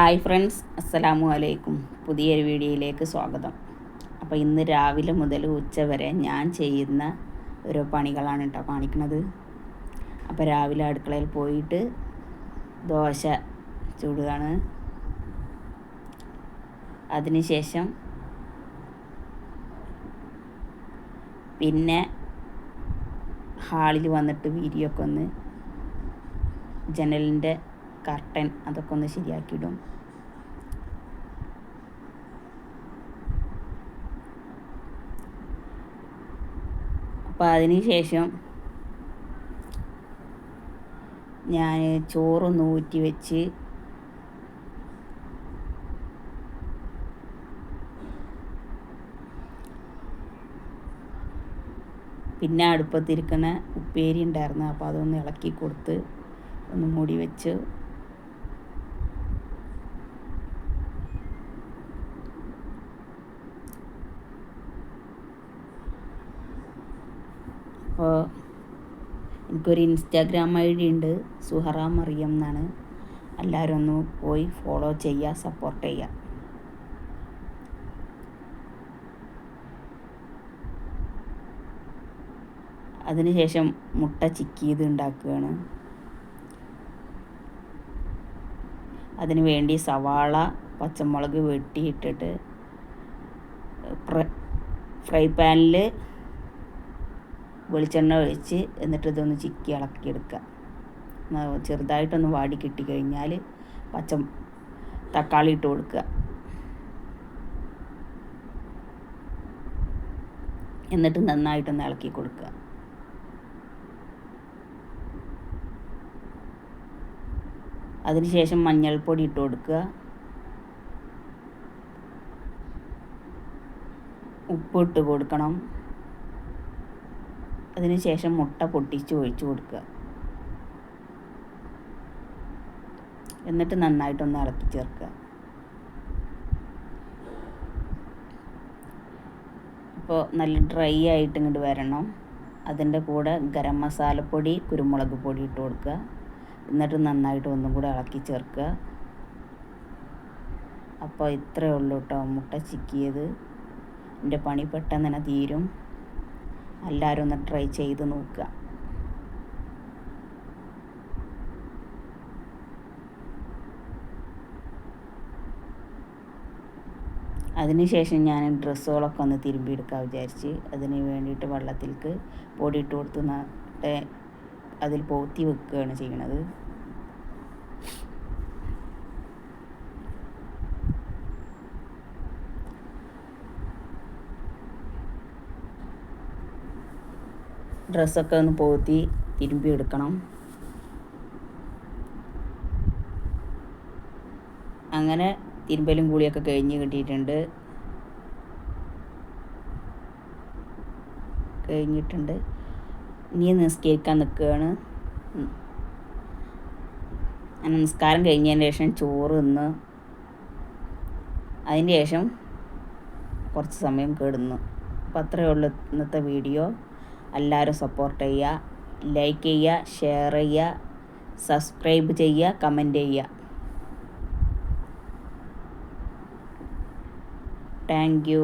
Hi friends അസ്സലാമു അലൈക്കും പുതിയൊരു വീഡിയോയിലേക്ക് സ്വാഗതം. അപ്പോൾ ഇന്ന് രാവിലെ മുതൽ ഉച്ച വരെ ഞാൻ ചെയ്യുന്ന ഓരോ പണികളാണ് കേട്ടോ കാണിക്കുന്നത് അപ്പോൾ രാവിലെ അടുക്കളയിൽ പോയിട്ട് ദോശ ചൂടുകയാണ്. അതിനുശേഷം പിന്നെ ഹാളിൽ വന്നിട്ട് വീഡിയോ ഒക്കെ ഒന്ന് ജനലിന്റെ കർട്ടൻ അതൊക്കെ ഒന്ന് ശരിയാക്കിയിടും. അപ്പോൾ അതിന് ശേഷം ഞാൻ ചോറൊന്ന് ഊറ്റി വെച്ച് പിന്നെ അടുപ്പത്തിരിക്കുന്ന ഉപ്പേരി ഉണ്ടായിരുന്നു. അപ്പോൾ അതൊന്ന് ഇളക്കി കൊടുത്ത് ഒന്ന് മൂടി വെച്ച് അപ്പോൾ എനിക്കൊരു ഇൻസ്റ്റാഗ്രാം ഐ ഡി ഉണ്ട് സുഹറ മറിയം എന്നാണ്. എല്ലാവരും ഒന്ന് പോയി ഫോളോ ചെയ്യുക സപ്പോർട്ട് ചെയ്യുക. അതിനുശേഷം മുട്ട ചിക്കിയത് ഉണ്ടാക്കുകയാണ്. അതിന് വേണ്ടി സവാള പച്ചമുളക് വെട്ടിയിട്ടിട്ട് ഫ്രൈ പാനിൽ വെളിച്ചെണ്ണ ഒഴിച്ച് എന്നിട്ട് ഇതൊന്ന് ചിക്കി ഇളക്കിയെടുക്കുക. ചെറുതായിട്ടൊന്ന് വാടി കിട്ടി കഴിഞ്ഞാൽ പച്ച തക്കാളി ഇട്ട് കൊടുക്കുക. എന്നിട്ട് നന്നായിട്ടൊന്ന് ഇളക്കി കൊടുക്കുക. അതിനുശേഷം മഞ്ഞൾപ്പൊടി ഇട്ട് കൊടുക്കുക. ഉപ്പ് ഇട്ട് കൊടുക്കണം. അതിനുശേഷം മുട്ട പൊട്ടിച്ച് ഒഴിച്ചു കൊടുക്കുക. എന്നിട്ട് നന്നായിട്ടൊന്ന് ഇളക്കി ചേർക്കുക. അപ്പോൾ നല്ല ഡ്രൈ ആയിട്ട് ഇങ്ങോട്ട് വരണം. അതിന്റെ കൂടെ ഗരം മസാലപ്പൊടി കുരുമുളക് പൊടി ഇട്ട് കൊടുക്കുക. എന്നിട്ട് നന്നായിട്ട് ഒന്നും കൂടെ ഇളക്കി ചേർക്കുക. അപ്പോൾ ഇത്രയേ ഉള്ളൂ കേട്ടോ മുട്ട ചിക്കിയത്. എന്റെ പണി പെട്ടെന്ന് തന്നെ തീരും. എല്ലാവരും ഒന്ന് ട്രൈ ചെയ്ത് നോക്കുക. അതിനുശേഷം ഞാൻ ഡ്രസ്സുകളൊക്കെ ഒന്ന് തിരുമ്പിയെടുക്കാൻ വിചാരിച്ച്. അതിന് വേണ്ടിയിട്ട് വെള്ളത്തിലേക്ക് പൊടി ഇട്ട് കൊടുത്ത് അതിൽ പോത്തി വെക്കുകയാണ് ചെയ്യണത്. ഡ്രസ്സൊക്കെ ഒന്ന് പോത്തി തിരുമ്പി എടുക്കണം. അങ്ങനെ തിരുമ്പലും കൂളിയൊക്കെ കഴിഞ്ഞ് കിട്ടിയിട്ടുണ്ട്. കഴിഞ്ഞിട്ടുണ്ട്. ഇനി നിസ്കരിക്കാൻ നിൽക്കുകയാണ്. നമസ്കാരം കഴിഞ്ഞതിന് ശേഷം ചോറ് തിന്ന് അതിന് ശേഷം കുറച്ച് സമയം കിടന്നു. അപ്പോൾ അത്രയേ ഉള്ളൂ ഇന്നത്തെ വീഡിയോ. എല്ലാവരും സപ്പോർട്ട് ചെയ്യുക. ലൈക്ക് ചെയ്യുക ഷെയർ ചെയ്യുക സബ്സ്ക്രൈബ് ചെയ്യുക കമന്റ് ചെയ്യുക. Thank you